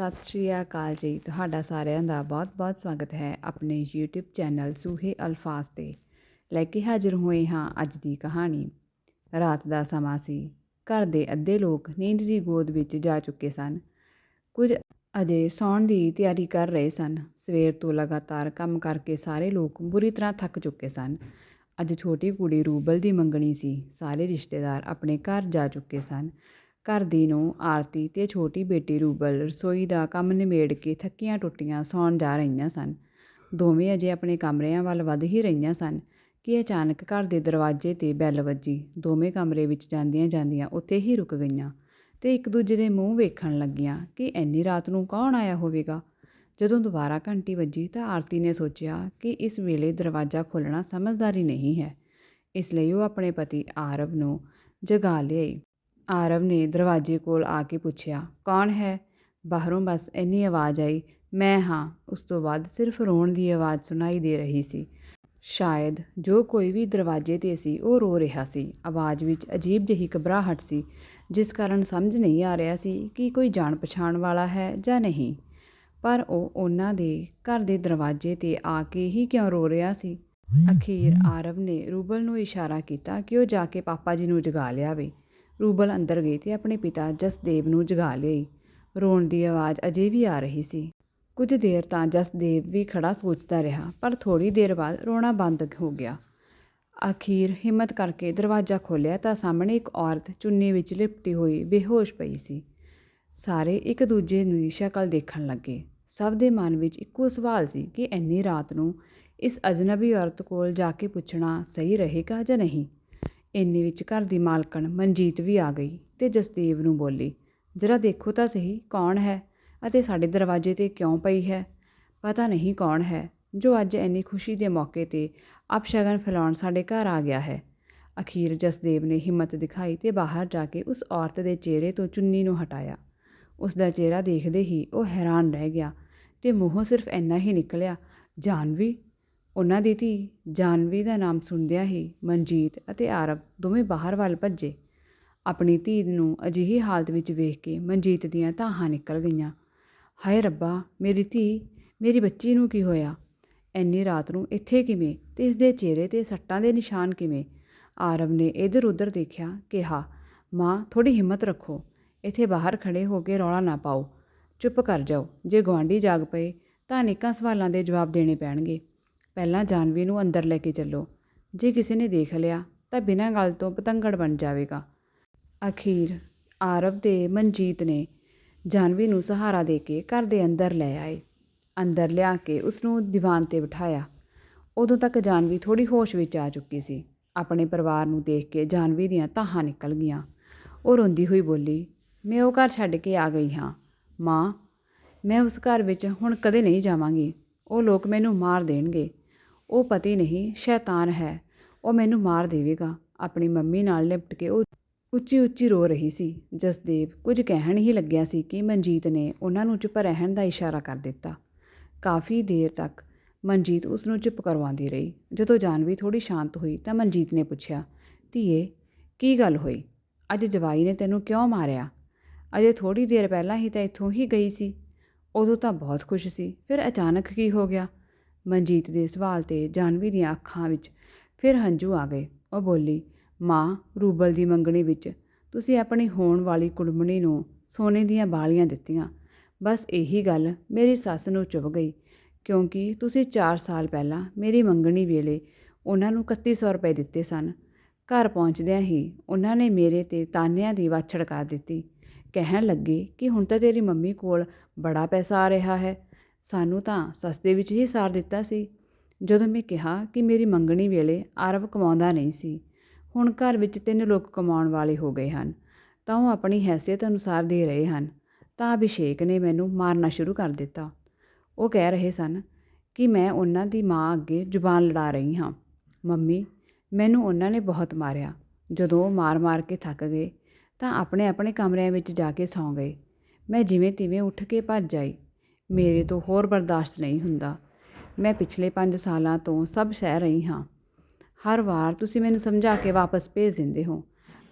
ਸਤਿ ਸ਼੍ਰੀ ਅਕਾਲ ਜੀ। ਤੁਹਾਡਾ ਸਾਰਿਆਂ ਦਾ ਬਹੁਤ-ਬਹੁਤ ਸਵਾਗਤ ਹੈ ਆਪਣੇ YouTube ਚੈਨਲ ਸੂਹੇ ਅਲਫਾਜ਼ ਤੇ। ਲੈ ਕੇ ਹਾਜ਼ਰ ਹੋਏ ਹਾਂ ਅੱਜ ਦੀ ਕਹਾਣੀ। ਰਾਤ ਦਾ ਸਮਾਂ ਸੀ। ਘਰ ਦੇ ਅੱਧੇ ਲੋਕ ਨੀਂਦ ਦੀ ਗੋਦ ਵਿੱਚ ਜਾ ਚੁੱਕੇ ਸਨ। ਕੁਝ ਅਜੇ ਸੌਣ ਦੀ ਤਿਆਰੀ ਕਰ ਰਹੇ ਸਨ। ਸਵੇਰ ਤੋਂ ਲਗਾਤਾਰ ਕੰਮ ਕਰਕੇ ਸਾਰੇ ਲੋਕ ਬੁਰੀ ਤਰ੍ਹਾਂ ਥੱਕ ਚੁੱਕੇ ਸਨ। ਅੱਜ ਛੋਟੀ ਕੁੜੀ ਰੂਬਲ ਦੀ ਮੰਗਣੀ ਸੀ। ਸਾਰੇ ਰਿਸ਼ਤੇਦਾਰ ਆਪਣੇ ਘਰ ਜਾ ਚੁੱਕੇ ਸਨ। ਘਰ ਦੀ ਨੂੰ ਆਰਤੀ ਤੇ ਛੋਟੀ ਬੇਟੀ ਰੂਬਲ ਰਸੋਈ ਦਾ ਕੰਮ ਨਿਬੇੜ ਕੇ ਥੱਕੀਆਂ ਟੁੱਟੀਆਂ ਸੌਣ ਜਾ ਰਹੀਆਂ ਸਨ। ਦੋਵੇਂ ਅਜੇ ਆਪਣੇ ਕਮਰਿਆਂ ਵੱਲ ਵੱਧ ਹੀ ਰਹੀਆਂ ਸਨ ਕਿ ਅਚਾਨਕ ਘਰ ਦੇ ਦਰਵਾਜ਼ੇ ਤੇ ਬੈਲ ਵੱਜੀ। ਦੋਵੇਂ ਕਮਰੇ ਵਿੱਚ ਜਾਂਦੀਆਂ ਜਾਂਦੀਆਂ ਉੱਥੇ ਹੀ ਰੁਕ ਗਈਆਂ ਤੇ ਇੱਕ ਦੂਜੇ ਦੇ ਮੂੰਹ ਵੇਖਣ ਲੱਗੀਆਂ ਕਿ ਇੰਨੀ ਰਾਤ ਨੂੰ ਕੌਣ ਆਇਆ ਹੋਵੇਗਾ। ਜਦੋਂ ਦੁਬਾਰਾ ਘੰਟੀ ਵੱਜੀ ਤਾਂ ਆਰਤੀ ਨੇ ਸੋਚਿਆ ਕਿ ਇਸ ਵੇਲੇ ਦਰਵਾਜ਼ਾ ਖੋਲ੍ਹਣਾ ਸਮਝਦਾਰੀ ਨਹੀਂ ਹੈ। ਇਸ ਲਈ ਉਹ ਆਪਣੇ ਪਤੀ ਆਰਵ ਨੂੰ ਜਗਾ ਲਿਆਈ। ਆਰਵ ਨੇ ਦਰਵਾਜ਼ੇ ਕੋਲ ਆ ਕੇ ਪੁੱਛਿਆ, ਕੌਣ ਹੈ? ਬਾਹਰੋਂ ਬਸ ਇੰਨੀ ਆਵਾਜ਼ ਆਈ। ਮੈਂ ਹਾਂ। ਉਸ ਤੋਂ ਬਾਅਦ ਸਿਰਫ ਰੋਣ ਦੀ ਆਵਾਜ਼ ਸੁਣਾਈ ਦੇ ਰਹੀ ਸੀ। ਸ਼ਾਇਦ ਜੋ ਕੋਈ ਵੀ ਦਰਵਾਜ਼ੇ ਤੇ ਸੀ, ਉਹ ਰੋ ਰਿਹਾ ਸੀ। ਆਵਾਜ਼ ਵਿੱਚ ਅਜੀਬ ਜਿਹੀ ਘਬਰਾਹਟ ਸੀ, ਜਿਸ ਕਾਰਨ ਸਮਝ ਨਹੀਂ ਆ ਰਿਹਾ ਸੀ ਕਿ ਕੋਈ ਜਾਣ ਪਛਾਣ ਵਾਲਾ ਹੈ ਜਾਂ ਨਹੀਂ। ਪਰ ਉਹ ਉਹਨਾਂ ਦੇ ਘਰ ਦੇ ਦਰਵਾਜ਼ੇ ਤੇ ਆ ਕੇ ਹੀ ਕਿਉਂ ਰੋ ਰਿਹਾ ਸੀ? ਅਖੀਰ ਆਰਵ ਨੇ ਰੂਬਲ ਨੂੰ ਇਸ਼ਾਰਾ ਕੀਤਾ ਕਿ ਉਹ ਜਾ ਕੇ ਪਾਪਾ ਜੀ ਨੂੰ ਜਗਾ ਲਿਆਵੇ। ਰੂਬਲ ਅੰਦਰ ਗਈ ਤੇ ਆਪਣੇ ਪਿਤਾ ਜਸਦੇਵ ਨੂੰ ਜਗਾ ਲਈ ਰੋਣ ਦੀ ਆਵਾਜ਼ ਅਜੇ ਵੀ ਆ ਰਹੀ ਸੀ। ਕੁਝ ਦੇਰ ਤਾਂ ਜਸਦੇਵ ਵੀ ਖੜਾ ਸੋਚਦਾ ਰਿਹਾ, ਪਰ ਥੋੜੀ ਦੇਰ ਬਾਅਦ ਰੋਣਾ ਬੰਦ ਹੋ ਗਿਆ। ਅਖੀਰ ਹਿੰਮਤ ਕਰਕੇ ਦਰਵਾਜ਼ਾ ਖੋਲ੍ਹਿਆ ਤਾਂ ਸਾਹਮਣੇ ਇੱਕ ਔਰਤ ਚੁੰਨੀ ਵਿੱਚ ਲਿਪਟੀ ਹੋਈ ਬੇਹੋਸ਼ ਪਈ ਸੀ। ਸਾਰੇ ਇੱਕ ਦੂਜੇ ਦੀ ਸ਼ਕਲ ਦੇਖਣ ਲੱਗੇ। ਸਭ ਦੇ ਮਨ ਵਿੱਚ ਇੱਕੋ ਸਵਾਲ ਸੀ ਕਿ ਇੰਨੀ ਰਾਤ ਨੂੰ ਇਸ ਅਜਨਬੀ ਔਰਤ ਕੋਲ ਜਾ ਕੇ ਪੁੱਛਣਾ ਸਹੀ ਰਹੇਗਾ ਜਾਂ ਨਹੀਂ। ਇੰਨੇ ਵਿੱਚ ਘਰ ਦੀ ਮਾਲਕਣ ਮਨਜੀਤ ਵੀ ਆ ਗਈ ਤੇ ਜਸਦੇਵ ਨੂੰ ਬੋਲੀ, ਜਰਾ ਦੇਖੋ ਤਾਂ ਸਹੀ ਕੌਣ ਹੈ ਅਤੇ ਸਾਡੇ ਦਰਵਾਜ਼ੇ ਤੇ ਕਿਉਂ ਪਈ ਹੈ? ਪਤਾ ਨਹੀਂ ਕੌਣ ਹੈ, ਜੋ ਅੱਜ ਇੰਨੀ ਖੁਸ਼ੀ ਦੇ ਮੌਕੇ ਤੇ ਅਪਸ਼ਗਨ ਫੈਲਾਉਣ ਸਾਡੇ ਘਰ ਆ ਗਿਆ ਹੈ। ਅਖੀਰ ਜਸਦੇਵ ਨੇ ਹਿੰਮਤ ਦਿਖਾਈ ਤੇ ਬਾਹਰ ਜਾ ਕੇ ਉਸ ਔਰਤ ਦੇ ਚਿਹਰੇ ਤੋਂ ਚੁੰਨੀ ਨੂੰ ਹਟਾਇਆ। ਉਸ ਦਾ ਚਿਹਰਾ ਦੇਖਦੇ ਹੀ ਉਹ ਹੈਰਾਨ ਰਹਿ ਗਿਆ ਤੇ ਮੂੰਹੋਂ ਸਿਰਫ ਇੰਨਾ ਹੀ ਨਿਕਲਿਆ ਜਾਨਵੀ ਉਹਨਾਂ ਦੀ ਧੀ ਜਾਨਵੀ ਦਾ ਨਾਮ ਸੁਣਦਿਆਂ ਹੀ ਮਨਜੀਤ ਅਤੇ ਆਰਵ ਦੋਵੇਂ ਬਾਹਰ ਵੱਲ ਭੱਜੇ। ਆਪਣੀ ਧੀ ਨੂੰ ਅਜਿਹੀ ਹਾਲਤ ਵਿੱਚ ਵੇਖ ਕੇ ਮਨਜੀਤ ਦੀਆਂ ਧਾਹਾਂ ਨਿਕਲ ਗਈਆਂ। ਹਾਏ ਰੱਬਾ, ਮੇਰੀ ਧੀ, ਮੇਰੀ ਬੱਚੀ ਨੂੰ ਕੀ ਹੋਇਆ? ਐਨੀ ਰਾਤ ਨੂੰ ਇੱਥੇ ਕਿਵੇਂ ਤੇ ਇਸ ਦੇ ਚਿਹਰੇ ਤੇ ਸੱਟਾਂ ਦੇ ਨਿਸ਼ਾਨ ਕਿਵੇਂ? ਆਰਵ ਨੇ ਇਧਰ ਉਧਰ ਦੇਖਿਆ, ਕਿਹਾ, ਮਾਂ ਥੋੜੀ ਹਿੰਮਤ ਰੱਖੋ। ਇੱਥੇ ਬਾਹਰ ਖੜੇ ਹੋ ਕੇ ਰੌਲਾ ਨਾ ਪਾਓ। ਚੁੱਪ ਕਰ ਜਾਓ। ਜੇ ਗਵਾਂਢੀ ਜਾਗ ਪਏ ਤਾਂ ਅਨੇਕਾਂ ਸਵਾਲਾਂ ਦੇ ਜਵਾਬ ਦੇਣੇ ਪੈਣਗੇ। ਪਹਿਲਾਂ ਜਾਨਵੀ ਨੂੰ ਅੰਦਰ ਲੈ ਕੇ ਚੱਲੋ। ਜੇ ਕਿਸੇ ਨੇ ਦੇਖ ਲਿਆ, ਤਾਂ ਬਿਨਾਂ ਗੱਲ ਤੋਂ ਪਤੰਗੜ ਬਣ ਜਾਵੇਗਾ। ਅਖੀਰ ਆਰਵ ਤੇ ਮਨਜੀਤ ਨੇ ਜਾਨਵੀ ਨੂੰ ਸਹਾਰਾ ਦੇ ਕੇ ਘਰ ਦੇ ਅੰਦਰ ਲੈ ਆਏ। ਅੰਦਰ ਲਿਆ ਕੇ ਉਸ ਨੂੰ ਦੀਵਾਨ ਤੇ ਬਿਠਾਇਆ। ਉਦੋਂ ਤੱਕ ਜਾਨਵੀ ਥੋੜੀ ਹੋਸ਼ ਵਿੱਚ ਆ ਚੁੱਕੀ ਸੀ। ਆਪਣੇ ਪਰਿਵਾਰ ਨੂੰ ਦੇਖ ਕੇ ਜਾਨਵੀ ਦੀਆਂ ਤਾਹਾਂ ਨਿਕਲ ਗਈਆਂ। ਉਹ ਰੋਂਦੀ ਹੋਈ ਬੋਲੀ, ਮੈਂ ਉਹ ਘਰ ਛੱਡ ਕੇ ਆ ਗਈ ਹਾਂ। ਮਾਂ, ਮੈਂ ਉਸ ਘਰ ਵਿੱਚ ਹੁਣ ਕਦੇ ਨਹੀਂ ਜਾਵਾਂਗੀ। ਉਹ ਲੋਕ ਮੈਨੂੰ ਮਾਰ ਦੇਣਗੇ। ਉਹ ਪਤੀ ਨਹੀਂ, ਸ਼ੈਤਾਨ ਹੈ। ਉਹ ਮੈਨੂੰ ਮਾਰ ਦੇਵੇਗਾ। ਆਪਣੀ ਮੰਮੀ ਨਾਲ ਲਿਪਟ ਕੇ ਉਹ ਉੱਚੀ ਉੱਚੀ ਰੋ ਰਹੀ ਸੀ। ਜਸਦੇਵ, ਕੁਝ ਕਹਿਣ ਹੀ ਲੱਗਿਆ ਸੀ ਕਿ ਮਨਜੀਤ ਨੇ ਉਹਨਾਂ ਨੂੰ ਚੁੱਪ ਰਹਿਣ ਦਾ ਇਸ਼ਾਰਾ ਕਰ ਦਿੱਤਾ। ਕਾਫੀ ਦੇਰ ਤੱਕ ਮਨਜੀਤ ਉਸ ਨੂੰ ਚੁੱਪ ਕਰਵਾਉਂਦੀ ਰਹੀ। ਜਦੋਂ ਜਾਨਵੀ ਥੋੜੀ ਸ਼ਾਂਤ ਹੋਈ ਤਾਂ ਮਨਜੀਤ ਨੇ ਪੁੱਛਿਆ, ਧੀਏ, ਕੀ ਗੱਲ ਹੋਈ? ਅੱਜ ਜਵਾਈ ਨੇ ਤੈਨੂੰ ਕਿਉਂ ਮਾਰਿਆ? ਅਜੇ ਥੋੜੀ ਦੇਰ ਪਹਿਲਾਂ ਹੀ ਤਾਂ ਇੱਥੋਂ ਹੀ ਗਈ ਸੀ। ਉਦੋਂ ਤਾਂ ਬਹੁਤ ਖੁਸ਼ ਸੀ, ਫਿਰ ਅਚਾਨਕ ਕੀ ਹੋ ਗਿਆ? ਮਨਜੀਤ ਦੇ ਸਵਾਲ ਤੇ ਜਾਨਵੀ ਦੀਆਂ ਅੱਖਾਂ ਵਿੱਚ ਫਿਰ ਹੰਝੂ ਆ ਗਏ। ਉਹ ਬੋਲੀ, ਮਾਂ, ਰੂਬਲ ਦੀ ਮੰਗਣੀ ਵਿੱਚ ਤੁਸੀਂ ਆਪਣੀ ਹੋਣ ਵਾਲੀ ਕੁੜਮਣੀ ਨੂੰ ਸੋਨੇ ਦੀਆਂ ਬਾਲੀਆਂ ਦਿੱਤੀਆਂ। ਬਸ ਇਹੀ ਗੱਲ ਮੇਰੀ ਸੱਸ ਨੂੰ ਚੁਭ ਗਈ, ਕਿਉਂਕਿ ਤੁਸੀਂ 4 ਸਾਲ ਪਹਿਲਾਂ ਮੇਰੀ ਮੰਗਣੀ ਵੇਲੇ ਉਹਨਾਂ ਨੂੰ 3100 ਰੁਪਏ ਦਿੱਤੇ ਸਨ। ਘਰ ਪਹੁੰਚਦਿਆਂ ਹੀ ਉਹਨਾਂ ਨੇ ਮੇਰੇ ਤੇ ਤਾਨਿਆਂ ਦੀ ਵਾਛੜ ਕਰ ਦਿੱਤੀ। ਕਹਿਣ ਲੱਗੇ ਕਿ ਹੁਣ ਤਾਂ ਤੇਰੀ ਮੰਮੀ ਕੋਲ ਬੜਾ ਪੈਸਾ ਆ ਰਿਹਾ ਹੈ। ਸਾਨੂੰ ਤਾਂ ਸਸਤੇ ਵਿੱਚ ਹੀ ਸਾਰ ਦਿੱਤਾ ਸੀ। ਜਦੋਂ ਮੈਂ ਕਿਹਾ ਕਿ ਮੇਰੀ ਮੰਗਣੀ ਵੇਲੇ ਆਰਵ ਕਮਾਉਂਦਾ ਨਹੀਂ ਸੀ, ਹੁਣ ਘਰ ਵਿੱਚ ਤਿੰਨ ਲੋਕ ਕਮਾਉਣ ਵਾਲੇ ਹੋ ਗਏ ਹਨ, ਤਾਂ ਉਹ ਆਪਣੀ ਹੈਸੀਅਤ ਅਨੁਸਾਰ ਦੇ ਰਹੇ ਹਨ। ਤਾਂ ਅਭਿਸ਼ੇਕ ਨੇ ਮੈਨੂੰ ਮਾਰਨਾ ਸ਼ੁਰੂ ਕਰ ਦਿੱਤਾ। ਉਹ ਕਹਿ ਰਹੇ ਸਨ ਕਿ ਮੈਂ ਉਹਨਾਂ ਦੀ ਮਾਂ ਅੱਗੇ ਜ਼ੁਬਾਨ ਲੜਾ ਰਹੀ ਹਾਂ। ਮੰਮੀ, ਮੈਨੂੰ ਉਹਨਾਂ ਨੇ ਬਹੁਤ ਮਾਰਿਆ। ਜਦੋਂ ਉਹ ਮਾਰ-ਮਾਰ ਕੇ ਥੱਕ ਗਏ, ਤਾਂ ਆਪਣੇ ਆਪਣੇ ਕਮਰਿਆਂ ਵਿੱਚ ਜਾ ਕੇ ਸੌਂ ਗਏ। ਮੈਂ ਜਿਵੇਂ ਤਿਵੇਂ ਉੱਠ ਕੇ ਭੱਜ ਆਈ। ਮੇਰੇ ਤੋਂ ਹੋਰ ਬਰਦਾਸ਼ਤ ਨਹੀਂ ਹੁੰਦਾ। ਮੈਂ ਪਿਛਲੇ 5 ਸਾਲਾਂ ਤੋਂ ਸਭ ਸਹਿ ਰਹੀ ਹਾਂ। ਹਰ ਵਾਰ ਤੁਸੀਂ ਮੈਨੂੰ ਸਮਝਾ ਕੇ ਵਾਪਸ ਭੇਜ ਦਿੰਦੇ ਹੋ,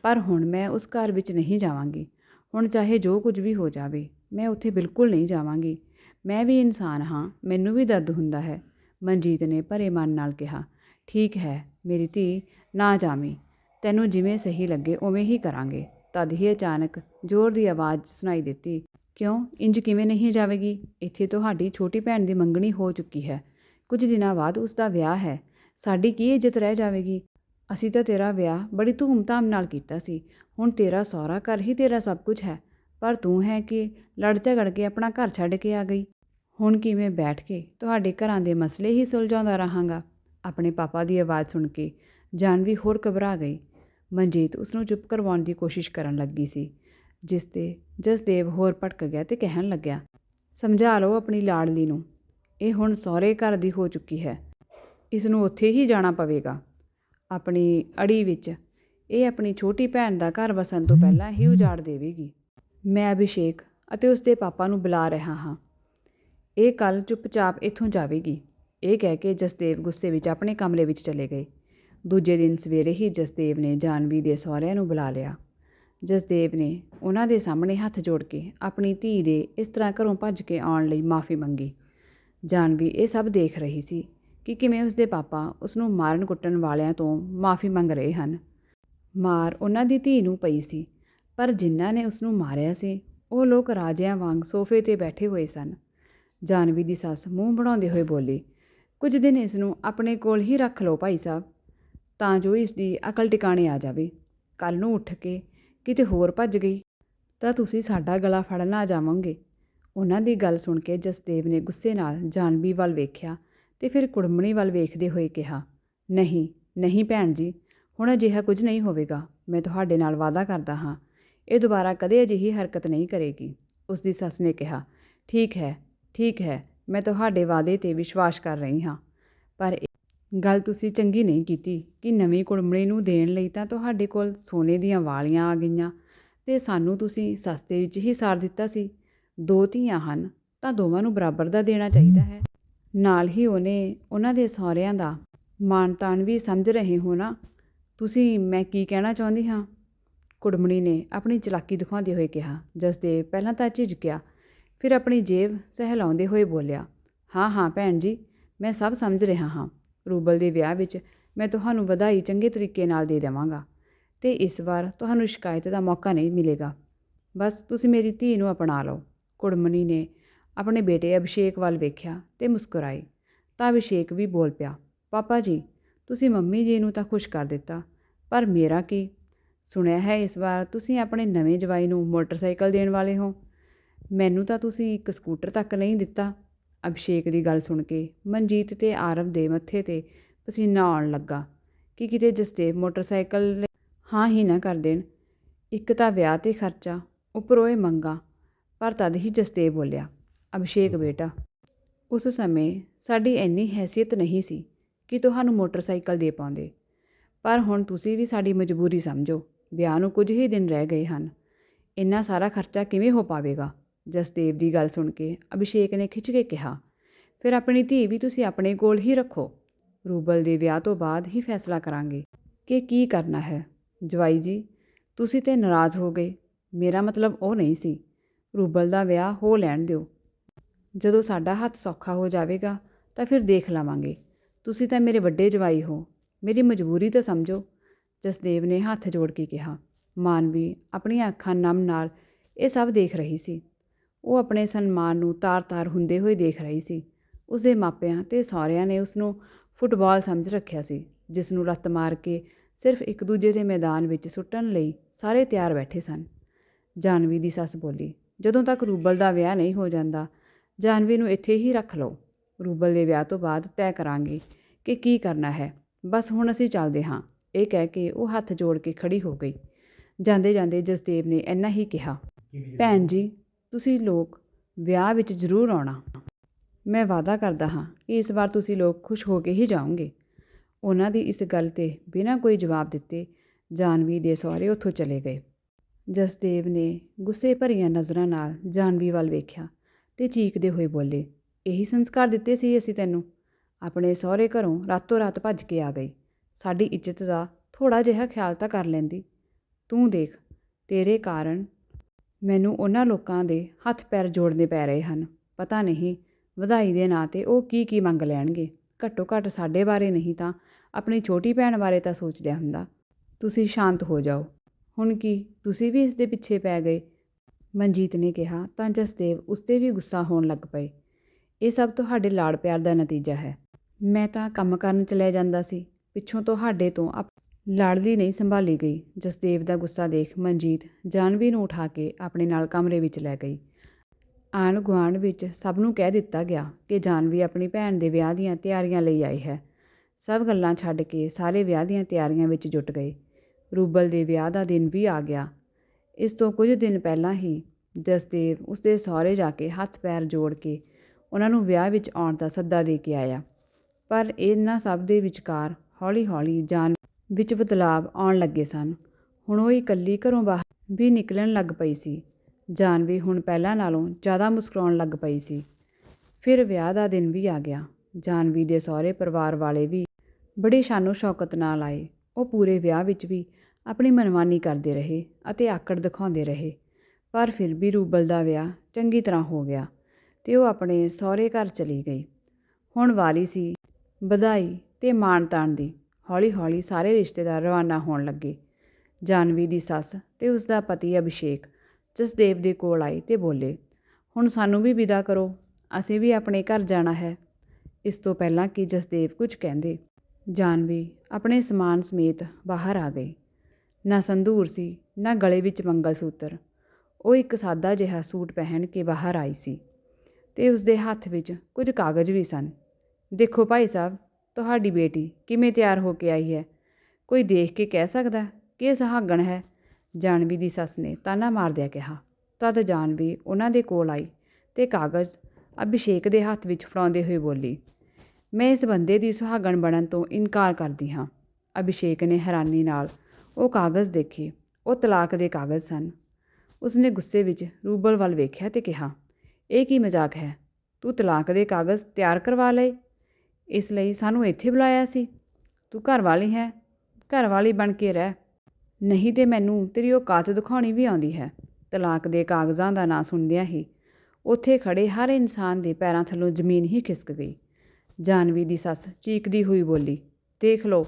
ਪਰ ਹੁਣ ਮੈਂ ਉਸ ਘਰ ਵਿੱਚ ਨਹੀਂ ਜਾਵਾਂਗੀ। ਹੁਣ ਚਾਹੇ ਜੋ ਕੁਝ ਵੀ ਹੋ ਜਾਵੇ, ਮੈਂ ਉੱਥੇ ਬਿਲਕੁਲ ਨਹੀਂ ਜਾਵਾਂਗੀ। ਮੈਂ ਵੀ ਇਨਸਾਨ ਹਾਂ, ਮੈਨੂੰ ਵੀ ਦਰਦ ਹੁੰਦਾ ਹੈ, ਮਨਜੀਤ ਨੇ ਭਰੇ ਮਨ ਨਾਲ ਕਿਹਾ। ਠੀਕ ਹੈ, ਮੇਰੀ ਧੀ, ਨਾ ਜਾਵੀਂ। ਤੈਨੂੰ ਜਿਵੇਂ ਸਹੀ ਲੱਗੇ ਉਵੇਂ ਹੀ ਕਰਾਂਗੇ। ਤਦ ਹੀ ਅਚਾਨਕ ਜ਼ੋਰ ਦੀ ਆਵਾਜ਼ ਸੁਣਾਈ ਦਿੱਤੀ ਕਿਉਂ? ਇੰਜ ਕਿਵੇਂ ਨਹੀਂ ਜਾਵੇਗੀ? ਇੱਥੇ ਤੁਹਾਡੀ ਛੋਟੀ ਭੈਣ ਦੀ ਮੰਗਣੀ ਹੋ ਚੁੱਕੀ ਹੈ। ਕੁਝ ਦਿਨਾਂ ਬਾਅਦ ਉਸ ਦਾ ਵਿਆਹ ਹੈ। ਸਾਡੀ ਕੀ ਇੱਜ਼ਤ ਰਹਿ ਜਾਵੇਗੀ? ਅਸੀਂ ਤਾਂ ਤੇਰਾ ਵਿਆਹ ਬੜੀ ਧੂਮ-ਧਾਮ ਨਾਲ ਕੀਤਾ ਸੀ। ਹੁਣ ਤੇਰਾ ਸਹੁਰਾ ਘਰ ਹੀ ਤੇਰਾ ਸਭ ਕੁਝ ਹੈ। ਪਰ ਤੂੰ ਹੈ ਕਿ ਲੜ ਝਗੜ ਕੇ ਆਪਣਾ ਘਰ ਛੱਡ ਕੇ ਆ ਗਈ? ਹੁਣ ਕਿਵੇਂ ਬੈਠ ਕੇ ਤੁਹਾਡੇ ਘਰਾਂ ਦੇ ਮਸਲੇ ਹੀ ਸੁਲਝਾਉਂਦਾ ਰਹਾਂਗਾ? ਆਪਣੇ ਪਾਪਾ ਦੀ ਆਵਾਜ਼ ਸੁਣ ਕੇ ਜਾਨਵੀ ਹੋਰ ਘਬਰਾ ਗਈ। ਮਨਜੀਤ ਉਸ ਨੂੰ ਚੁੱਪ ਕਰਵਾਉਣ ਦੀ ਕੋਸ਼ਿਸ਼ ਕਰਨ ਲੱਗੀ ਸੀ। ਜਿਸ ਤੇ ਜਸਦੇਵ ਹੋਰ ਭਟਕ ਗਿਆ ਤੇ ਕਹਿਣ ਲੱਗਿਆ, ਸਮਝਾ ਲਓ ਆਪਣੀ ਲਾੜਲੀ ਨੂੰ, ਇਹ ਹੁਣ ਸਹੁਰੇ ਘਰ ਦੀ ਹੋ ਚੁੱਕੀ ਹੈ। ਇਸ ਨੂੰ ਉੱਥੇ ਹੀ ਜਾਣਾ ਪਵੇਗਾ। ਆਪਣੀ ਅੜੀ ਵਿੱਚ ਇਹ ਆਪਣੀ ਛੋਟੀ ਭੈਣ ਦਾ ਘਰ ਵਸਣ ਤੋਂ ਪਹਿਲਾਂ ਹੀ ਉਜਾੜ ਦੇਵੇਗੀ। ਮੈਂ ਅਭਿਸ਼ੇਕ ਅਤੇ ਉਸ ਦੇ ਪਾਪਾ ਨੂੰ ਬੁਲਾ ਰਿਹਾ ਹਾਂ। ਇਹ ਕੱਲ ਚੁੱਪਚਾਪ ਇੱਥੋਂ ਜਾਵੇਗੀ। ਇਹ ਕਹਿ ਕੇ ਜਸਦੇਵ ਗੁੱਸੇ ਵਿੱਚ ਆਪਣੇ ਕਮਰੇ ਵਿੱਚ ਚਲੇ ਗਏ। ਦੂਜੇ ਦਿਨ ਸਵੇਰੇ ਹੀ ਜਸਦੇਵ ਨੇ ਜਾਨਵੀ ਦੇ ਸਹੁਰਿਆਂ ਨੂੰ ਬੁਲਾ ਲਿਆ। ਜਸਦੇਵ ਨੇ ਉਹਨਾਂ ਦੇ ਸਾਹਮਣੇ ਹੱਥ ਜੋੜ ਕੇ ਆਪਣੀ ਧੀ ਦੇ ਇਸ ਤਰ੍ਹਾਂ ਘਰੋਂ ਭੱਜ ਕੇ ਆਉਣ ਲਈ ਮਾਫੀ ਮੰਗੀ। ਜਾਨਵੀ ਇਹ ਸਭ ਦੇਖ ਰਹੀ ਸੀ ਕਿ ਕਿਵੇਂ ਉਸਦੇ ਪਾਪਾ ਉਸ ਨੂੰ ਮਾਰਨ ਕੁੱਟਣ ਵਾਲਿਆਂ ਤੋਂ ਮਾਫੀ ਮੰਗ ਰਹੇ ਹਨ। ਮਾਰ ਉਹਨਾਂ ਦੀ ਧੀ ਨੂੰ ਪਈ ਸੀ, ਪਰ ਜਿਨ੍ਹਾਂ ਨੇ ਉਸ ਨੂੰ ਮਾਰਿਆ ਸੀ, ਉਹ ਲੋਕ ਰਾਜਿਆਂ ਵਾਂਗ ਸੋਫੇ ਤੇ ਬੈਠੇ ਹੋਏ ਸਨ। ਜਾਨਵੀ ਦੀ ਸੱਸ ਮੂੰਹ ਬਣਾਉਂਦੇ ਹੋਏ ਬੋਲੀ, ਕੁਝ ਦਿਨ ਇਸ ਨੂੰ ਆਪਣੇ ਕੋਲ ਹੀ ਰੱਖ ਲਓ ਭਾਈ ਸਾਹਿਬ, ਤਾਂ ਜੋ ਇਸ ਦੀ ਅਕਲ ਟਿਕਾਣੇ ਆ ਜਾਵੇ। ਕੱਲ ਨੂੰ ਉੱਠ ਕੇ ਕਿਤੇ ਹੋਰ ਭੱਜ ਗਈ, ਤਾਂ ਤੁਸੀਂ ਸਾਡਾ ਗਲਾ ਫੜਨ ਆ ਜਾਵੋਗੇ। ਉਹਨਾਂ ਦੀ ਗੱਲ ਸੁਣ ਕੇ ਜਸਦੇਵ ਨੇ ਗੁੱਸੇ ਨਾਲ ਜਾਨਵੀ ਵੱਲ ਵੇਖਿਆ ਤੇ ਫਿਰ ਕੁੜਮਣੀ ਵੱਲ ਵੇਖਦੇ ਹੋਏ ਕਿਹਾ, ਨਹੀਂ ਨਹੀਂ ਭੈਣ ਜੀ, ਹੁਣ ਅਜਿਹਾ ਕੁਝ ਨਹੀਂ ਹੋਵੇਗਾ, ਮੈਂ ਤੁਹਾਡੇ ਨਾਲ ਵਾਅਦਾ ਕਰਦਾ ਹਾਂ। ਇਹ ਦੁਬਾਰਾ ਕਦੇ ਅਜਿਹੀ ਹਰਕਤ ਨਹੀਂ ਕਰੇਗੀ। ਉਸ ਦੀ ਸੱਸ ਨੇ ਕਿਹਾ, ਠੀਕ ਹੈ ਠੀਕ ਹੈ, ਮੈਂ ਤੁਹਾਡੇ ਵਾਅਦੇ ਤੇ ਵਿਸ਼ਵਾਸ ਕਰ ਰਹੀ ਹਾਂ, ਪਰ ਗੱਲ ਤੁਸੀਂ ਚੰਗੀ ਨਹੀਂ ਕੀਤੀ ਕਿ ਨਵੀਂ ਕੁੜਮਣੀ ਨੂੰ ਦੇਣ ਲਈ ਤਾਂ ਤੁਹਾਡੇ ਕੋਲ ਸੋਨੇ ਦੀਆਂ ਵਾਲੀਆਂ ਆ ਗਈਆਂ ਤੇ ਸਾਨੂੰ ਤੁਸੀਂ ਸਸਤੇ ਵਿੱਚ ਹੀ ਸਾਰ ਦਿੱਤਾ ਸੀ। ਦੋ ਧੀਆਂ ਹਨ ਤਾਂ ਦੋਵਾਂ ਨੂੰ ਬਰਾਬਰ ਦਾ ਦੇਣਾ ਚਾਹੀਦਾ ਹੈ। ਨਾਲ ਹੀ ਉਹਨੇ ਉਹਨਾਂ ਦੇ ਸਹੁਰਿਆਂ ਦਾ ਮਾਣ ਤਾਣ ਵੀ ਸਮਝ ਰਹੇ ਹੋ ਨਾ? ਤੁਸੀਂ, ਮੈਂ ਕੀ ਕਹਿਣਾ ਚਾਹੁੰਦੀ ਹਾਂ? ਕੁੜਮਣੀ ਨੇ ਆਪਣੀ ਚਲਾਕੀ ਦਿਖਾਉਂਦੇ ਹੋਏ ਕਿਹਾ। ਜਸਦੇਵ ਪਹਿਲਾਂ ਤਾਂ ਝਿਜਕਿਆ, ਫਿਰ ਆਪਣੀ ਜੇਬ ਸਹਿਲਾਉਂਦੇ ਹੋਏ ਬੋਲਿਆ, ਹਾਂ ਹਾਂ, ਭੈਣ ਜੀ, ਮੈਂ ਸਭ ਸਮਝ ਰਿਹਾ ਹਾਂ। ਰੂਬਲ ਦੇ ਵਿਆਹ ਵਿੱਚ ਮੈਂ ਤੁਹਾਨੂੰ ਵਧਾਈ ਚੰਗੇ ਤਰੀਕੇ ਨਾਲ ਦੇ ਦੇਵਾਂਗਾ ਤੇ ਇਸ ਵਾਰ ਤੁਹਾਨੂੰ ਸ਼ਿਕਾਇਤ ਦਾ ਮੌਕਾ ਨਹੀਂ ਮਿਲੇਗਾ। ਬਸ ਤੁਸੀਂ ਮੇਰੀ ਧੀ ਨੂੰ ਅਪਣਾ ਲਓ। ਕੁੜਮਣੀ ਨੇ ਆਪਣੇ ਬੇਟੇ ਅਭਿਸ਼ੇਕ ਵੱਲ ਵੇਖਿਆ ਤੇ ਮੁਸਕਰਾਈ। ਤਾਂ ਅਭਿਸ਼ੇਕ ਵੀ ਬੋਲ ਪਿਆ, ਪਾਪਾ ਜੀ, ਤੁਸੀਂ ਮੰਮੀ ਜੀ ਨੂੰ ਤਾਂ ਖੁਸ਼ ਕਰ ਦਿੱਤਾ, ਪਰ ਮੇਰਾ ਕੀ? ਸੁਣਿਆ ਹੈ ਇਸ ਵਾਰ ਤੁਸੀਂ ਆਪਣੇ ਨਵੇਂ ਜਵਾਈ ਨੂੰ ਮੋਟਰਸਾਈਕਲ ਦੇਣ ਵਾਲੇ ਹੋ। ਮੈਨੂੰ ਤਾਂ ਤੁਸੀਂ ਇੱਕ ਸਕੂਟਰ ਤੱਕ ਨਹੀਂ ਦਿੱਤਾ। ਅਭਿਸ਼ੇਕ ਦੀ ਗੱਲ ਸੁਣ ਕੇ ਮਨਜੀਤ ਤੇ ਆਰਵ ਦੇ ਮੱਥੇ ਤੇ ਪਸੀਨਾ ਆਉਣ ਲੱਗਾ ਕਿ ਕਿਤੇ ਜਸਦੇਵ ਮੋਟਰਸਾਈਕਲ ਹਾਂ ਹੀ ਨਾ ਕਰ ਦੇਣ। ਇੱਕ ਤਾਂ ਵਿਆਹ ਤੇ ਖਰਚਾ, ਉੱਪਰੋਂ ਇਹ ਮੰਗਾ, ਪਰ ਤਦ ਹੀ ਜਸਦੇਵ ਬੋਲਿਆ, ਅਭਿਸ਼ੇਕ ਬੇਟਾ, ਉਸ ਸਮੇਂ ਸਾਡੀ ਇੰਨੀ ਹੈਸੀਅਤ ਨਹੀਂ ਸੀ ਕਿ ਤੁਹਾਨੂੰ ਮੋਟਰਸਾਈਕਲ ਦੇ ਪਾਉਂਦੇ, ਪਰ ਹੁਣ ਤੁਸੀਂ ਵੀ ਸਾਡੀ ਮਜਬੂਰੀ ਸਮਝੋ, ਵਿਆਹ ਨੂੰ ਕੁਝ ਹੀ ਦਿਨ ਰਹਿ ਗਏ ਹਨ, ਇੰਨਾ ਸਾਰਾ ਖਰਚਾ ਕਿਵੇਂ ਹੋ ਪਾਵੇਗਾ? ਜਸਦੇਵ ਦੀ ਗੱਲ ਸੁਣ ਕੇ ਅਭਿਸ਼ੇਕ ਨੇ ਖਿੱਚ ਕੇ ਕਿਹਾ, ਫਿਰ ਆਪਣੀ ਧੀ ਵੀ ਤੁਸੀਂ ਆਪਣੇ ਕੋਲ ਹੀ ਰੱਖੋ। ਰੂਬਲ ਦੇ ਵਿਆਹ ਤੋਂ ਬਾਅਦ ਹੀ ਫੈਸਲਾ ਕਰਾਂਗੇ ਕਿ ਕੀ ਕਰਨਾ ਹੈ। ਜਵਾਈ ਜੀ, ਤੁਸੀਂ ਤੇ ਨਾਰਾਜ਼ ਹੋ ਗਏ। ਮੇਰਾ ਮਤਲਬ ਉਹ ਨਹੀਂ ਸੀ। ਰੂਬਲ ਦਾ ਵਿਆਹ ਹੋ ਲੈਣ ਦਿਓ। ਜਦੋਂ ਸਾਡਾ ਹੱਥ ਸੌਖਾ ਹੋ ਜਾਵੇਗਾ ਤਾਂ ਫਿਰ ਦੇਖ ਲਵਾਂਗੇ। ਤੁਸੀਂ ਤਾਂ ਮੇਰੇ ਵੱਡੇ ਜਵਾਈ ਹੋ। ਮੇਰੀ ਮਜਬੂਰੀ ਤਾਂ ਸਮਝੋ। ਜਸਦੇਵ ਨੇ ਹੱਥ ਜੋੜ ਕੇ ਕਿਹਾ। ਮਾਨਵੀ ਆਪਣੀਆਂ ਅੱਖਾਂ ਨਮ ਨਾਲ ਇਹ ਸਭ ਦੇਖ ਰਹੀ ਸੀ। ਉਹ ਆਪਣੇ ਸਨਮਾਨ ਨੂੰ ਤਾਰ-ਤਾਰ ਹੁੰਦੇ ਹੋਏ ਦੇਖ ਰਹੀ ਸੀ। ਉਸਦੇ ਮਾਪਿਆਂ ਤੇ ਸਹੁਰਿਆਂ ਨੇ ਉਸ ਨੂੰ ਫੁੱਟਬਾਲ ਸਮਝ ਰੱਖਿਆ ਸੀ ਜਿਸ ਨੂੰ ਲੱਤ ਮਾਰ ਕੇ ਸਿਰਫ ਇੱਕ ਦੂਜੇ ਦੇ ਮੈਦਾਨ ਵਿੱਚ ਸੁੱਟਣ ਲਈ ਸਾਰੇ ਤਿਆਰ ਬੈਠੇ ਸਨ। ਜਾਨਵੀ ਦੀ ਸੱਸ ਬੋਲੀ ਜਦੋਂ ਤੱਕ ਰੂਬਲ ਦਾ ਵਿਆਹ ਨਹੀਂ ਹੋ ਜਾਂਦਾ ਜਾਨਵੀ ਨੂੰ ਇੱਥੇ ਹੀ ਰੱਖ ਲਓ। ਰੂਬਲ ਦੇ ਵਿਆਹ ਤੋਂ ਬਾਅਦ ਤੈਅ ਕਰਾਂਗੇ ਕਿ ਕੀ ਕਰਨਾ ਹੈ। ਬਸ ਹੁਣ ਅਸੀਂ ਚੱਲਦੇ ਹਾਂ। ਇਹ ਕਹਿ ਕੇ ਉਹ ਹੱਥ ਜੋੜ ਕੇ ਖੜੀ ਹੋ ਗਈ। ਜਾਂਦੇ ਜਾਂਦੇ ਜਸਦੇਵ ਨੇ ਇੰਨਾ ਹੀ ਕਿਹਾ ਭੈਣ ਜੀ ਤੁਸੀਂ ਲੋਕ ਵਿਆਹ ਵਿੱਚ ਜ਼ਰੂਰ ਆਉਣਾ। ਮੈਂ ਵਾਅਦਾ ਕਰਦਾ ਹਾਂ ਕਿ ਇਸ ਵਾਰ ਤੁਸੀਂ ਲੋਕ ਖੁਸ਼ ਹੋ ਕੇ ਹੀ ਜਾਓਗੇ। ਉਹਨਾਂ ਦੀ ਇਸ ਗੱਲ ਤੇ ਬਿਨਾਂ ਕੋਈ ਜਵਾਬ ਦਿੱਤੇ ਜਾਨਵੀ ਦੇ ਸਹੁਰੇ ਉੱਥੋਂ ਚਲੇ ਗਏ। ਜਸਦੇਵ ਨੇ ਗੁੱਸੇ ਭਰੀਆਂ ਨਜ਼ਰਾਂ ਨਾਲ ਜਾਨਵੀ ਵੱਲ ਵੇਖਿਆ ਤੇ ਚੀਕਦੇ ਹੋਏ ਬੋਲੇ, ਇਹੀ ਸੰਸਕਾਰ ਦਿੱਤੇ ਸੀ ਅਸੀਂ ਤੈਨੂੰ? ਆਪਣੇ ਸਹੁਰੇ ਘਰੋਂ ਰਾਤੋਂ ਰਾਤ ਭੱਜ ਕੇ ਆ ਗਈ। ਸਾਡੀ ਇੱਜ਼ਤ ਦਾ ਥੋੜਾ ਜਿਹਾ ਖਿਆਲ ਤਾਂ ਕਰ ਲੈਂਦੀ। ਤੂੰ ਦੇਖ, ਤੇਰੇ ਕਾਰਨ ਮੈਨੂੰ ਉਹਨਾਂ ਲੋਕਾਂ ਦੇ ਹੱਥ ਪੈਰ ਜੋੜਨੇ ਪੈ ਰਹੇ ਹਨ। ਪਤਾ ਨਹੀਂ ਵਧਾਈ ਦੇ ਨਾਂ 'ਤੇ ਉਹ ਕੀ ਕੀ ਮੰਗ ਲੈਣਗੇ। ਘੱਟੋ ਘੱਟ ਸਾਡੇ ਬਾਰੇ ਨਹੀਂ ਤਾਂ ਆਪਣੀ ਛੋਟੀ ਭੈਣ ਬਾਰੇ ਤਾਂ ਸੋਚ ਲਿਆ ਹੁੰਦਾ। ਤੁਸੀਂ ਸ਼ਾਂਤ ਹੋ ਜਾਓ। ਹੁਣ ਕੀ ਤੁਸੀਂ ਵੀ ਇਸ ਦੇ ਪਿੱਛੇ ਪੈ ਗਏ? ਮਨਜੀਤ ਨੇ ਕਿਹਾ ਤਾਂ ਜਸਦੇਵ ਉਸ 'ਤੇ ਵੀ ਗੁੱਸਾ ਹੋਣ ਲੱਗ ਪਏ। ਇਹ ਸਭ ਤੁਹਾਡੇ ਲਾੜ ਪਿਆਰ ਦਾ ਨਤੀਜਾ ਹੈ। ਮੈਂ ਤਾਂ ਕੰਮ ਕਰਨ ਚਲਿਆ ਜਾਂਦਾ ਸੀ। ਪਿੱਛੋਂ ਤੁਹਾਡੇ ਤੋਂ ਆਪ ਲਾੜਲੀ ਨਹੀਂ ਸੰਭਾਲੀ ਗਈ। ਜਸਦੇਵ ਦਾ ਗੁੱਸਾ ਦੇਖ ਮਨਜੀਤ ਜਾਨਵੀ ਨੂੰ ਉਠਾ ਕੇ ਆਪਣੇ ਨਾਲ ਕਮਰੇ ਵਿੱਚ ਲੈ ਗਈ। ਆਣ ਗੁਆਂਢ ਵਿੱਚ ਸਭ ਨੂੰ ਕਹਿ ਦਿੱਤਾ ਗਿਆ ਕਿ ਜਾਨਵੀ ਆਪਣੀ ਭੈਣ ਦੇ ਵਿਆਹ ਦੀਆਂ ਤਿਆਰੀਆਂ ਲਈ ਆਈ ਹੈ। ਸਭ ਗੱਲਾਂ ਛੱਡ ਕੇ ਸਾਰੇ ਵਿਆਹ ਦੀਆਂ ਤਿਆਰੀਆਂ ਵਿੱਚ ਜੁਟ ਗਏ। ਰੂਬਲ ਦੇ ਵਿਆਹ ਦਾ ਦਿਨ ਵੀ ਆ ਗਿਆ। ਇਸ ਤੋਂ ਕੁਝ ਦਿਨ ਪਹਿਲਾਂ ਹੀ ਜਸਦੇਵ ਉਸਦੇ ਸਹੁਰੇ ਜਾ ਕੇ ਹੱਥ ਪੈਰ ਜੋੜ ਕੇ ਉਹਨਾਂ ਨੂੰ ਵਿਆਹ ਵਿੱਚ ਆਉਣ ਦਾ ਸੱਦਾ ਦੇ ਕੇ ਆਇਆ। ਪਰ ਇਹਨਾਂ ਸਭ ਦੇ ਵਿਚਕਾਰ ਹੌਲੀ-ਹੌਲੀ ਜਾਨ ਵਿੱਚ ਬਦਲਾਵ ਆਉਣ ਲੱਗੇ ਸਨ। ਹੁਣ ਉਹ ਇਕੱਲੀ ਘਰੋਂ ਬਾਹਰ ਵੀ ਨਿਕਲਣ ਲੱਗ ਪਈ ਸੀ। ਜਾਨਵੀ ਹੁਣ ਪਹਿਲਾਂ ਨਾਲੋਂ ਜ਼ਿਆਦਾ ਮੁਸਕਰਾਉਣ ਲੱਗ ਪਈ ਸੀ। ਫਿਰ ਵਿਆਹ ਦਾ ਦਿਨ ਵੀ ਆ ਗਿਆ। ਜਾਨਵੀ ਦੇ ਸਹੁਰੇ ਪਰਿਵਾਰ ਵਾਲੇ ਵੀ ਬੜੀ ਸ਼ਾਨੋ ਸ਼ੌਕਤ ਨਾਲ ਆਏ। ਉਹ ਪੂਰੇ ਵਿਆਹ ਵਿੱਚ ਵੀ ਆਪਣੀ ਮਨਮਾਨੀ ਕਰਦੇ ਰਹੇ ਅਤੇ ਆਕੜ ਦਿਖਾਉਂਦੇ ਰਹੇ। ਪਰ ਫਿਰ ਵੀ ਰੂਬਲ ਦਾ ਵਿਆਹ ਚੰਗੀ ਤਰ੍ਹਾਂ ਹੋ ਗਿਆ ਤੇ ਉਹ ਆਪਣੇ ਸਹੁਰੇ ਘਰ ਚਲੀ ਗਈ। ਹੁਣ ਵਾਰੀ ਸੀ, ਵਧਾਈ ਤੇ ਮਾਣ ਤਾਣ ਦੀ। ਹੌਲੀ-ਹੌਲੀ ਸਾਰੇ ਰਿਸ਼ਤੇਦਾਰ ਰਵਾਨਾ ਹੋਣ ਲੱਗੇ। ਜਾਨਵੀ ਦੀ ਸੱਸ ਤੇ ਉਸ ਦਾ ਪਤੀ ਅਭਿਸ਼ੇਕ ਜਸਦੇਵ ਦੇ ਕੋਲ ਆਏ ਤੇ ਬੋਲੇ, ਹੁਣ ਸਾਨੂੰ ਵੀ ਵਿਦਾ ਕਰੋ, ਅਸੀਂ ਵੀ ਆਪਣੇ ਘਰ ਜਾਣਾ ਹੈ। ਇਸ ਤੋਂ ਪਹਿਲਾਂ ਕਿ ਜਸਦੇਵ ਕੁਝ ਕਹਿੰਦੇ, ਜਾਨਵੀ ਆਪਣੇ ਸਮਾਨ ਸਮੇਤ ਬਾਹਰ ਆ ਗਈ। ਨਾ ਸੰਧੂਰ ਸੀ, ਨਾ ਗਲੇ ਵਿੱਚ ਮੰਗਲ ਸੂਤਰ ਉਹ ਇੱਕ ਸਾਦਾ ਜਿਹਾ ਸੂਟ ਪਹਿਨ ਕੇ ਬਾਹਰ ਆਈ ਸੀ ਤੇ ਉਸ ਦੇ ਹੱਥ ਵਿੱਚ ਕੁਝ ਕਾਗਜ਼ ਵੀ ਸਨ। ਦੇਖੋ ਭਾਈ ਸਾਹਿਬ ਤੁਹਾਡੀ ਬੇਟੀ ਕਿਵੇਂ ਤਿਆਰ ਹੋ ਕੇ ਆਈ ਹੈ? ਕੋਈ ਦੇਖ ਕੇ ਕਹਿ ਸਕਦਾ ਕਿ ਇਹ ਸੁਹਾਗਣ ਹੈ। ਜਾਨਵੀ ਦੀ ਸੱਸ ਨੇ ਤਾਨਾ ਮਾਰਦਿਆਂ ਕਿਹਾ। ਤਦ ਜਾਨਵੀ ਉਹਨਾਂ ਦੇ ਕੋਲ ਆਈ ਤੇ ਕਾਗਜ਼ ਅਭਿਸ਼ੇਕ ਦੇ ਹੱਥ ਵਿੱਚ ਫੜਾਉਂਦੇ ਹੋਏ ਬੋਲੀ, ਮੈਂ ਇਸ ਬੰਦੇ ਦੀ ਸੁਹਾਗਣ ਬਣਨ ਤੋਂ ਇਨਕਾਰ ਕਰਦੀ ਹਾਂ। ਅਭਿਸ਼ੇਕ ਨੇ ਹੈਰਾਨੀ ਨਾਲ ਉਹ ਕਾਗਜ਼ ਦੇਖੇ। ਉਹ ਤਲਾਕ ਦੇ ਕਾਗਜ਼ ਸਨ। ਉਸਨੇ ਗੁੱਸੇ ਵਿੱਚ ਰੂਬਲ ਵੱਲ ਵੇਖਿਆ ਤੇ ਕਿਹਾ, ਇਹ ਕੀ ਮਜ਼ਾਕ ਹੈ? ਤੂੰ ਤਲਾਕ ਦੇ ਕਾਗਜ਼ ਤਿਆਰ ਕਰਵਾ ਲਏ ਇਸ ਲਈ ਸਾਨੂੰ ਇੱਥੇ ਬੁਲਾਇਆ ਸੀ। ਤੂੰ ਘਰ ਵਾਲੀ ਹੈ ਘਰ ਵਾਲੀ ਬਣ ਕੇ ਰਹਿ। ਨਹੀਂ ਤੇ ਮੈਨੂੰ ਤੇਰੀ ਔਕਾਤ ਦਿਖਾਉਣੀ ਵੀ ਆਉਂਦੀ ਹੈ। ਤਲਾਕ ਦੇ ਕਾਗਜ਼ਾਂ ਦਾ ਨਾਂ ਸੁਣਦਿਆਂ ਹੀ ਉੱਥੇ ਖੜੇ ਹਰ ਇਨਸਾਨ ਦੇ ਪੈਰਾਂ ਥੱਲੋਂ ਜ਼ਮੀਨ ਹੀ ਖਿਸਕ ਗਈ। ਜਾਨਵੀ ਦੀ ਸੱਸ ਚੀਕਦੀ ਹੋਈ ਬੋਲੀ, ਦੇਖ ਲਓ,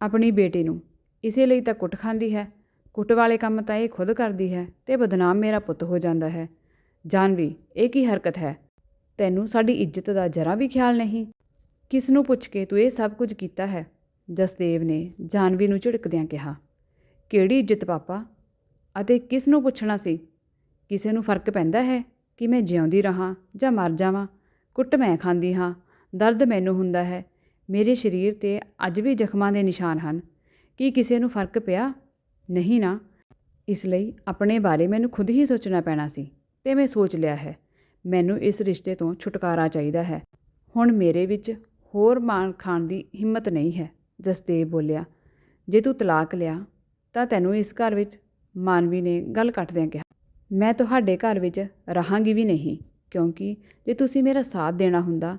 ਆਪਣੀ ਬੇਟੀ ਨੂੰ ਇਸੇ ਲਈ ਤਾਂ ਕੁੱਟ ਖਾਂਦੀ ਹੈ। ਕੁੱਟ ਵਾਲੇ ਕੰਮ ਤਾਂ ਇਹ ਖੁਦ ਕਰਦੀ ਹੈ ਤੇ ਬਦਨਾਮ ਮੇਰਾ ਪੁੱਤ ਹੋ ਜਾਂਦਾ ਹੈ। ਜਾਨਵੀ, ਇਹ ਕੀ ਹਰਕਤ ਹੈ? ਤੈਨੂੰ ਸਾਡੀ ਇੱਜ਼ਤ ਦਾ ਜਰਾ ਵੀ ਖਿਆਲ ਨਹੀਂ? ਕਿਸ ਨੂੰ ਪੁੱਛ ਕੇ ਤੂੰ ਇਹ ਸਭ ਕੁਝ ਕੀਤਾ ਹੈ? ਜਸਦੇਵ ਨੇ ਜਾਨਵੀ ਨੂੰ ਝਿੜਕਦਿਆਂ ਕਿਹਾ, ਕਿਹੜੀ ਇੱਜ਼ਤ ਪਾਪਾ? ਅਤੇ ਕਿਸ ਨੂੰ ਪੁੱਛਣਾ ਸੀ? ਕਿਸੇ ਨੂੰ ਫ਼ਰਕ ਪੈਂਦਾ ਹੈ ਕਿ ਮੈਂ ਜਿਉਂਦੀ ਰਹਾ ਜਾਂ ਮਰ ਜਾਵਾਂ? ਕੁੱਟ ਮੈਂ ਖਾਂਦੀ ਹਾਂ, ਦਰਦ ਮੈਨੂੰ ਹੁੰਦਾ ਹੈ। ਮੇਰੇ ਸਰੀਰ ਤੇ ਅੱਜ ਵੀ ਜ਼ਖਮਾਂ ਦੇ ਨਿਸ਼ਾਨ ਹਨ। ਕੀ ਕਿਸੇ ਨੂੰ ਫ਼ਰਕ ਪਿਆ? ਨਹੀਂ ਨਾ। ਇਸ ਲਈ ਆਪਣੇ ਬਾਰੇ ਮੈਨੂੰ ਖੁਦ ਹੀ ਸੋਚਣਾ ਪੈਣਾ ਸੀ ਤੇ ਮੈਂ ਸੋਚ ਲਿਆ ਹੈ। ਮੈਨੂੰ ਇਸ ਰਿਸ਼ਤੇ ਤੋਂ ਛੁਟਕਾਰਾ ਚਾਹੀਦਾ ਹੈ। ਹੁਣ ਮੇਰੇ ਵਿੱਚ ਹੋਰ ਮਾਣ ਖਾਣ ਦੀ ਹਿੰਮਤ ਨਹੀਂ ਹੈ। ਜਸਦੇਵ ਬੋਲਿਆ, ਜੇ ਤੂੰ ਤਲਾਕ ਲਿਆ, ਤਾਂ ਤੈਨੂੰ ਇਸ ਘਰ ਵਿੱਚ ਮਾਨਵੀ ਨੇ ਗੱਲ ਕੱਟਦਿਆਂ ਕਿਹਾ। ਮੈਂ ਤੁਹਾਡੇ ਘਰ ਵਿੱਚ ਰਹਾਂਗੀ ਵੀ ਨਹੀਂ, ਕਿਉਂਕਿ ਜੇ ਤੁਸੀਂ ਮੇਰਾ ਸਾਥ ਦੇਣਾ ਹੁੰਦਾ,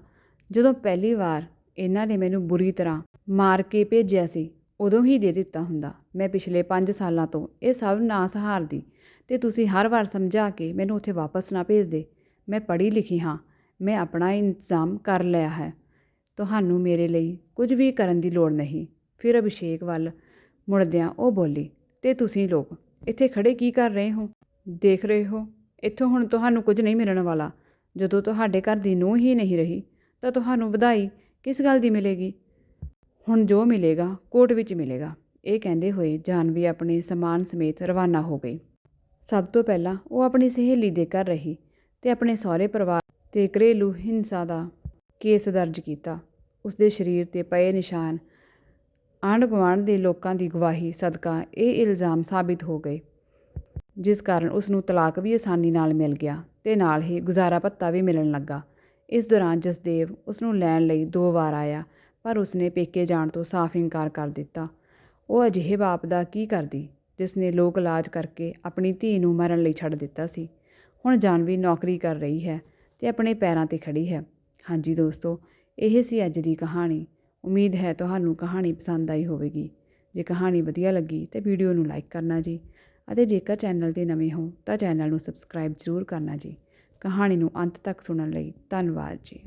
ਜਦੋਂ ਪਹਿਲੀ ਵਾਰ ਇਹਨਾਂ ਨੇ ਮੈਨੂੰ ਬੁਰੀ ਤਰ੍ਹਾਂ ਮਾਰ ਕੇ ਭੇਜਿਆ ਸੀ, ਉਦੋਂ ਹੀ ਦੇ ਦਿੱਤਾ ਹੁੰਦਾ। ਮੈਂ ਪਿਛਲੇ 5 ਸਾਲਾਂ ਤੋਂ ਇਹ ਸਭ ਨਾ ਸਹਾਰਦੀ, ਤੇ ਤੁਸੀਂ ਹਰ ਵਾਰ ਸਮਝਾ ਕੇ ਮੈਨੂੰ ਉੱਥੇ ਵਾਪਸ ਨਾ ਭੇਜਦੇ ਮੈਂ ਪੜ੍ਹੀ ਲਿਖੀ ਹਾਂ, ਮੈਂ ਆਪਣਾ ਇੰਤਜ਼ਾਮ ਕਰ ਲਿਆ ਹੈ। ਤੁਹਾਨੂੰ ਮੇਰੇ ਲਈ ਕੁਝ ਵੀ ਕਰਨ ਦੀ ਲੋੜ ਨਹੀਂ। ਫਿਰ ਅਭਿਸ਼ੇਕ ਵੱਲ ਮੁੜਦਿਆਂ ਉਹ ਬੋਲੀ, ਤੇ ਤੁਸੀਂ ਲੋਕ, ਇੱਥੇ ਖੜੇ ਕੀ ਕਰ ਰਹੇ ਹੋ? ਦੇਖ ਰਹੇ ਹੋ, ਇੱਥੋਂ ਹੁਣ ਤੁਹਾਨੂੰ ਕੁਝ ਨਹੀਂ ਮਿਲਣ ਵਾਲਾ। ਜਦੋਂ ਤੁਹਾਡੇ ਘਰ ਦੀ ਨੂੰਹ ਹੀ ਨਹੀਂ ਰਹੀ, ਤਾਂ ਤੁਹਾਨੂੰ ਵਧਾਈ ਕਿਸ ਗੱਲ ਦੀ ਮਿਲੇਗੀ? ਹੁਣ ਜੋ ਮਿਲੇਗਾ, ਕੋਰਟ ਵਿੱਚ ਮਿਲੇਗਾ। ਇਹ ਕਹਿੰਦੇ ਹੋਏ ਜਾਨਵੀ ਆਪਣੇ ਸਮਾਨ ਸਮੇਤ ਰਵਾਨਾ ਹੋ ਗਈ। ਸਭ ਤੋਂ ਪਹਿਲਾਂ ਉਹ ਆਪਣੀ ਸਹੇਲੀ ਦੇ ਘਰ ਰਹੀ ਤੇ ਆਪਣੇ ਸਹੁਰੇ ਪਰਿਵਾਰ ਤੇ ਘਰੇਲੂ ਹਿੰਸਾ ਦਾ ਕੇਸ ਦਰਜ ਕੀਤਾ। ਉਸ ਦੇ ਸਰੀਰ ਤੇ ਪਏ ਨਿਸ਼ਾਨ ਆਂਢ ਗੁਆਂਢ ਦੇ ਲੋਕਾਂ ਦੀ ਗਵਾਹੀ, ਸਦਕਾ ਇਹ ਇਲਜ਼ਾਮ ਸਾਬਿਤ ਹੋ ਗਏ, ਜਿਸ ਕਾਰਨ ਉਸ ਨੂੰ ਤਲਾਕ ਵੀ ਆਸਾਨੀ ਨਾਲ ਮਿਲ ਗਿਆ ਤੇ ਨਾਲ ਹੀ ਗੁਜ਼ਾਰਾ ਭੱਤਾ ਵੀ ਮਿਲਣ ਲੱਗਾ। ਇਸ ਦੌਰਾਨ ਜਸਦੇਵ ਉਸ ਨੂੰ ਲੈਣ ਲਈ ਦੋ ਵਾਰ ਆਇਆ, ਪਰ ਉਸਨੇ ਪੇਕੇ ਜਾਣ ਤੋਂ ਸਾਫ਼ ਇਨਕਾਰ ਕਰ ਦਿੱਤਾ। ਉਹ ਅਜਿਹੇ ਬਾਪ ਦਾ ਕੀ ਕਰਦੀ ਜਿਸ ਨੇ ਲੋਕ ਇਲਾਜ ਕਰਕੇ ਆਪਣੀ ਧੀ ਨੂੰ ਮਰਨ ਲਈ ਛੱਡ ਦਿੱਤਾ ਸੀ? ਹੁਣ ਜਾਨਵੀ ਨੌਕਰੀ ਕਰ ਰਹੀ ਹੈ ਤੇ ਆਪਣੇ ਪੈਰਾਂ ਤੇ ਖੜੀ ਹੈ। ਹਾਂਜੀ ਦੋਸਤੋ ਇਹ ਸੀ ਅੱਜ ਦੀ ਕਹਾਣੀ। ਉਮੀਦ ਹੈ ਤੁਹਾਨੂੰ ਕਹਾਣੀ ਪਸੰਦ ਆਈ ਹੋਵੇਗੀ। ਜੇ ਕਹਾਣੀ ਵਧੀਆ ਲੱਗੀ ਤੇ ਵੀਡੀਓ ਨੂੰ ਲਾਈਕ ਕਰਨਾ ਜੀ ਅਤੇ ਜੇਕਰ ਚੈਨਲ ਤੇ ਨਵੇਂ ਹੋ ਤਾਂ ਚੈਨਲ ਨੂੰ ਸਬਸਕ੍ਰਾਈਬ ਜ਼ਰੂਰ ਕਰਨਾ ਜੀ। ਕਹਾਣੀ ਨੂੰ ਅੰਤ ਤੱਕ ਸੁਣਨ ਲਈ ਧੰਨਵਾਦ ਜੀ।